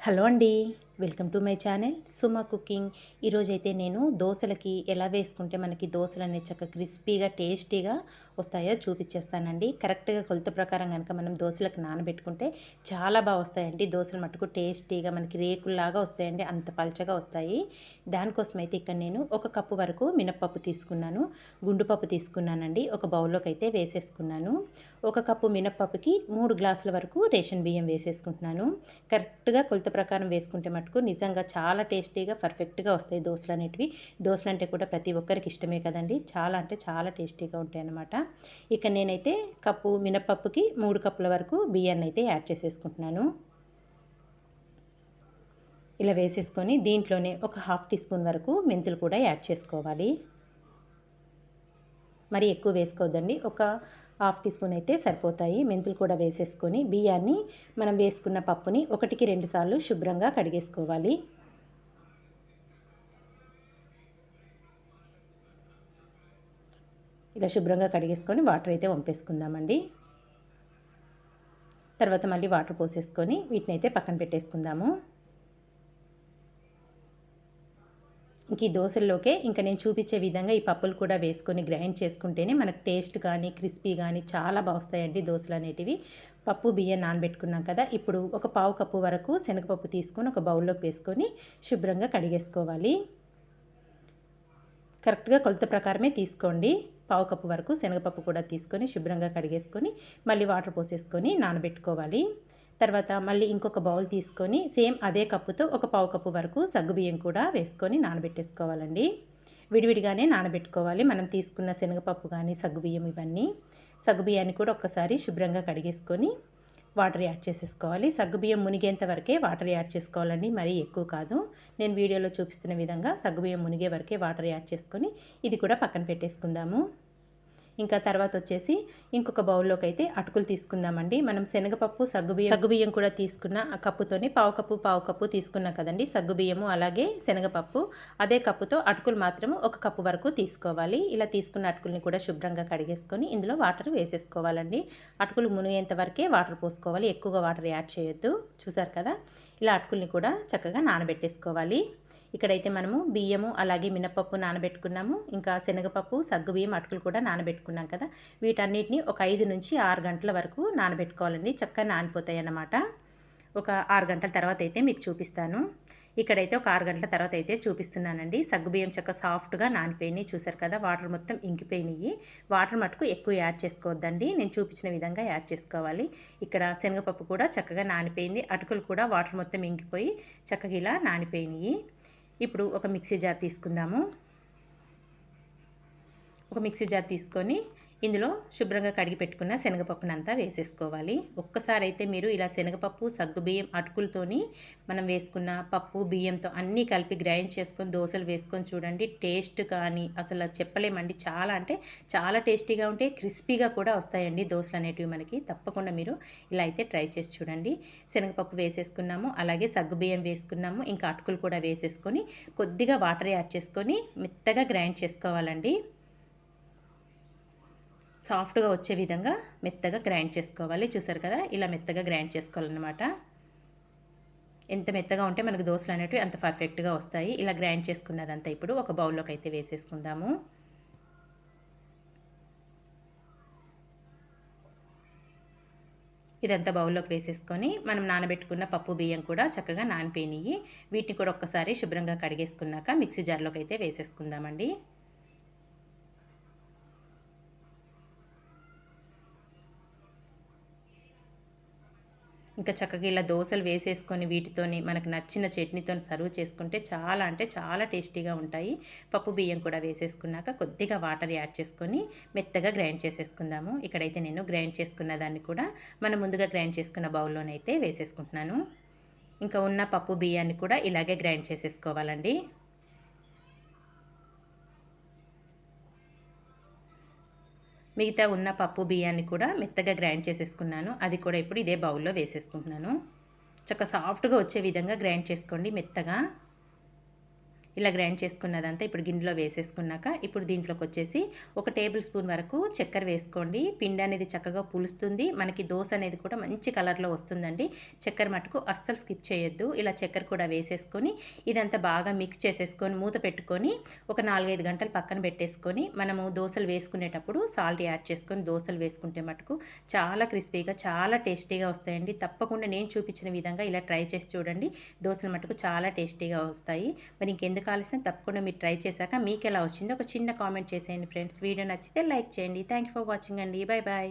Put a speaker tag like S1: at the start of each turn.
S1: Hello అండి welcome to my channel. Suma cooking. ఈరోజైతే నేను దోశలకి ఎలా వేసుకుంటే మనకి దోశలు అనేది చక్కగా క్రిస్పీగా టేస్టీగా వస్తాయో చూపించేస్తానండి కరెక్ట్గా కొలత ప్రకారం కనుక మనం దోశలకు నానబెట్టుకుంటే చాలా బాగా వస్తాయండి. దోశలు మటుకు టేస్టీగా మనకి రేకుల్లాగా వస్తాయండి. అంత పలచగా వస్తాయి. దానికోసం అయితే ఇక్కడ నేను ఒక కప్పు వరకు మినప్పప్పు తీసుకున్నాను. గుండు పప్పు తీసుకున్నానండి. ఒక బౌల్లోకి అయితే వేసేసుకున్నాను. ఒక కప్పు మినప్పప్పుకి మూడు గ్లాసుల వరకు రేషన్ బియ్యం వేసేసుకుంటున్నాను. కరెక్ట్గా కొలత ప్రకారం వేసుకుంటే మటుకు నిజంగా చాలా టేస్టీగా పర్ఫెక్ట్గా వస్తాయి దోశలు అనేటివి. దోశలు అంటే కూడా ప్రతి ఒక్కరికి ఇష్టమే కదండి. చాలా అంటే చాలా టేస్టీగా ఉంటాయి అన్నమాట. ఇక నేనైతే కప్పు మినప్పప్పుకి మూడు కప్పుల వరకు బియ్యాన్ని అయితే యాడ్ చేసేసుకుంటున్నాను. ఇలా వేసేసుకొని దీంట్లోనే ఒక హాఫ్ టీ స్పూన్ వరకు మెంతులు కూడా యాడ్ చేసుకోవాలి. మరి ఎక్కువ వేసుకోవద్దండి. ఒక హాఫ్ టీ స్పూన్ అయితే సరిపోతాయి. మెంతులు కూడా వేసేసుకొని బియ్యాన్ని మనం వేసుకున్న పప్పుని ఒకటికి రెండు సార్లు శుభ్రంగా కడిగేసుకోవాలి. ఇలా శుభ్రంగా కడిగేసుకొని వాటర్ అయితే వంపేసుకుందామండి. తర్వాత మళ్ళీ వాటర్ పోసేసుకొని వీటిని అయితే పక్కన పెట్టేసుకుందాము. ఇంక ఈ దోశల్లోకే ఇంకా నేను చూపించే విధంగా ఈ పప్పులు కూడా వేసుకొని గ్రైండ్ చేసుకుంటేనే మనకు టేస్ట్ కానీ క్రిస్పీ కానీ చాలా బాగుస్తాయండి దోశలు అనేటివి. పప్పు బియ్యం నానబెట్టుకున్నాం కదా ఇప్పుడు ఒక పావు కప్పు వరకు శనగపప్పు తీసుకొని ఒక బౌల్లోకి వేసుకొని శుభ్రంగా కడిగేసుకోవాలి. కరెక్ట్గా కొలత ప్రకారమే తీసుకోండి. పావు కప్పు వరకు శనగపప్పు కూడా తీసుకొని శుభ్రంగా కడిగేసుకొని మళ్ళీ వాటర్ పోసేసుకొని నానబెట్టుకోవాలి. తర్వాత మళ్ళీ ఇంకొక బౌల్ తీసుకొని సేమ్ అదే కప్పుతో ఒక పావు కప్పు వరకు సగ్గుబియ్యం కూడా వేసుకొని నానబెట్టేసుకోవాలండి. విడివిడిగానే నానబెట్టుకోవాలి. మనం తీసుకున్న శనగపప్పు కానీ సగ్గుబియ్యం ఇవన్నీ సగ్గుబియ్యాన్ని కూడా ఒక్కసారి శుభ్రంగా కడిగేసుకొని వాటర్ యాడ్ చేసేసుకోవాలి. సగ్గుబియ్యం మునిగేంత వరకే వాటర్ యాడ్ చేసుకోవాలండి. మరీ ఎక్కువ కాదు. నేను వీడియోలో చూపిస్తున్న విధంగా సగ్గుబియ్యం మునిగే వరకే వాటర్ యాడ్ చేసుకొని ఇది కూడా పక్కన పెట్టేసుకుందాము. ఇంకా తర్వాత వచ్చేసి ఇంకొక బౌల్లోకి అయితే అటుకులు తీసుకుందామండి. మనం శనగపప్పు సగ్గుబియ్యం సగ్గుబియ్యం కూడా తీసుకున్న ఆ కప్పుతోని పావు కప్పు పావు కప్పు తీసుకున్నాం కదండి సగ్గుబియ్యము అలాగే శనగపప్పు. అదే కప్పుతో అటుకులు మాత్రము ఒక కప్పు వరకు తీసుకోవాలి. ఇలా తీసుకున్న అటుకుల్ని కూడా శుభ్రంగా కడిగేసుకొని ఇందులో వాటర్ వేసేసుకోవాలండి. అటుకులు మునిగేంత వరకే వాటర్ పోసుకోవాలి. ఎక్కువగా వాటర్ యాడ్ చేయొద్దు. చూసారు కదా? ఇలా అటుకుల్ని కూడా చక్కగా నానబెట్టేసుకోవాలి. ఇక్కడైతే మనము బియ్యము అలాగే మినపప్పు నానబెట్టుకున్నాము. ఇంకా శనగపప్పు సగ్గు బియ్యం అటుకులు కూడా నానబెట్టుకున్నాం కదా. వీటన్నిటిని ఒక ఐదు నుంచి ఆరు గంటల వరకు నానబెట్టుకోవాలండి. చక్కగా నానిపోతాయి అన్నమాట ఒక ఆరు గంటల తర్వాత అయితే మీకు చూపిస్తాను. ఇక్కడైతే ఒక ఆరు గంటల తర్వాత అయితే చూపిస్తున్నానండి. సగ్గుబియ్యం చక్క సాఫ్ట్గా నానిపోయినాయి చూసారు కదా వాటర్ మొత్తం ఇంకిపోయినాయి వాటర్ మటుకు ఎక్కువ యాడ్ చేసుకోవద్దండి. నేను చూపించిన విధంగా యాడ్ చేసుకోవాలి. ఇక్కడ శనగపప్పు కూడా చక్కగా నానిపోయింది అటుకులు కూడా వాటర్ మొత్తం ఇంకిపోయి చక్కగా ఇలా నానిపోయినాయి ఇప్పుడు ఒక మిక్సీ జార్ తీసుకుందాము. ఒక మిక్సీ జార్ తీసుకొని ఇందులో శుభ్రంగా కడిగి పెట్టుకున్న శనగపప్పునంతా వేసేసుకోవాలి. ఒక్కసారి అయితే మీరు ఇలా శనగపప్పు సగ్గుబియ్యం అటుకులతోని మనం వేసుకున్న పప్పు బియ్యంతో అన్నీ కలిపి గ్రైండ్ చేసుకొని దోశలు వేసుకొని చూడండి. టేస్ట్ కానీ అసలు చెప్పలేమండి. చాలా అంటే చాలా టేస్టీగా ఉంటే క్రిస్పీగా కూడా వస్తాయండి దోశలు అనేటివి మనకి. తప్పకుండా మీరు ఇలా అయితే ట్రై చేసి చూడండి. శనగపప్పు వేసేసుకున్నాము అలాగే సగ్గుబియ్యం వేసుకున్నాము ఇంకా అటుకులు కూడా వేసేసుకొని కొద్దిగా వాటర్ యాడ్ చేసుకొని మెత్తగా గ్రైండ్ చేసుకోవాలండి. సాఫ్ట్గా వచ్చే విధంగా మెత్తగా గ్రైండ్ చేసుకోవాలి. చూసారు కదా? ఇలా మెత్తగా గ్రైండ్ చేసుకోవాలన్నమాట. ఎంత మెత్తగా ఉంటే మనకు దోశలు అనేటివి అంత పర్ఫెక్ట్గా వస్తాయి. ఇలా గ్రైండ్ చేసుకున్నదంతా ఇప్పుడు ఒక బౌల్లోకి అయితే వేసేసుకుందాము. ఇదంతా బౌల్లోకి వేసేసుకొని మనం నానబెట్టుకున్న పప్పు బియ్యం కూడా చక్కగా నానిపోయినాయి వీటిని కూడా ఒక్కసారి శుభ్రంగా కడిగేసుకున్నాక మిక్సీ జార్లోకి అయితే వేసేసుకుందామండి. ఇంకా చక్కగా ఇలా దోశలు వేసేసుకొని వీటితోని మనకు నచ్చిన చట్నీతో సర్వ్ చేసుకుంటే చాలా అంటే చాలా టేస్టీగా ఉంటాయి. పప్పు బియ్యం కూడా వేసేసుకున్నాక కొద్దిగా వాటర్ యాడ్ చేసుకొని మెత్తగా గ్రైండ్ చేసేసుకుందాము. ఇక్కడైతే నేను గ్రైండ్ చేసుకున్న దాన్ని కూడా మనం ముందుగా గ్రైండ్ చేసుకున్న బౌల్లోనైతే వేసేసుకుంటున్నాను. ఇంకా ఉన్న పప్పు బియ్యాన్ని కూడా ఇలాగే గ్రైండ్ చేసేసుకోవాలండి. మిగతా ఉన్న పప్పు బియ్యాన్ని కూడా మెత్తగా గ్రైండ్ చేసేసుకున్నాను. అది కూడా ఇప్పుడు ఇదే బౌల్లో వేసేసుకుంటున్నాను. చక్క సాఫ్ట్గా వచ్చే విధంగా గ్రైండ్ చేసుకోండి మెత్తగా. ఇలా గ్రైండ్ చేసుకున్నదంతా ఇప్పుడు గిన్నెలో వేసేసుకున్నాక ఇప్పుడు దీంట్లోకి వచ్చేసి ఒక టేబుల్ స్పూన్ వరకు చక్కెర వేసుకోండి. పిండి అనేది చక్కగా పులుస్తుంది. మనకి దోశ అనేది కూడా మంచి కలర్లో వస్తుందండి. చక్కెర మటుకు అస్సలు స్కిప్ చేయొద్దు. ఇలా చక్కెర కూడా వేసేసుకొని ఇదంతా బాగా మిక్స్ చేసేసుకొని మూత పెట్టుకొని ఒక నాలుగైదు గంటలు పక్కన పెట్టేసుకొని మనము దోశలు వేసుకునేటప్పుడు సాల్ట్ యాడ్ చేసుకొని దోశలు వేసుకుంటే మటుకు చాలా క్రిస్పీగా చాలా టేస్టీగా వస్తాయండి. తప్పకుండా నేను చూపించిన విధంగా ఇలా ట్రై చేసి చూడండి. దోశలు మటుకు చాలా టేస్టీగా వస్తాయి. మరి ఇంకెందుకు ఆలస్యం తప్పకుండా మీరు ట్రై చేశాక మీకు ఎలా వచ్చిందో ఒక చిన్న కామెంట్ చేసేయండి ఫ్రెండ్స్. వీడియో నచ్చితే లైక్ చేయండి. థ్యాంక్ ఫర్ వాచింగ్ అండి. Bye bye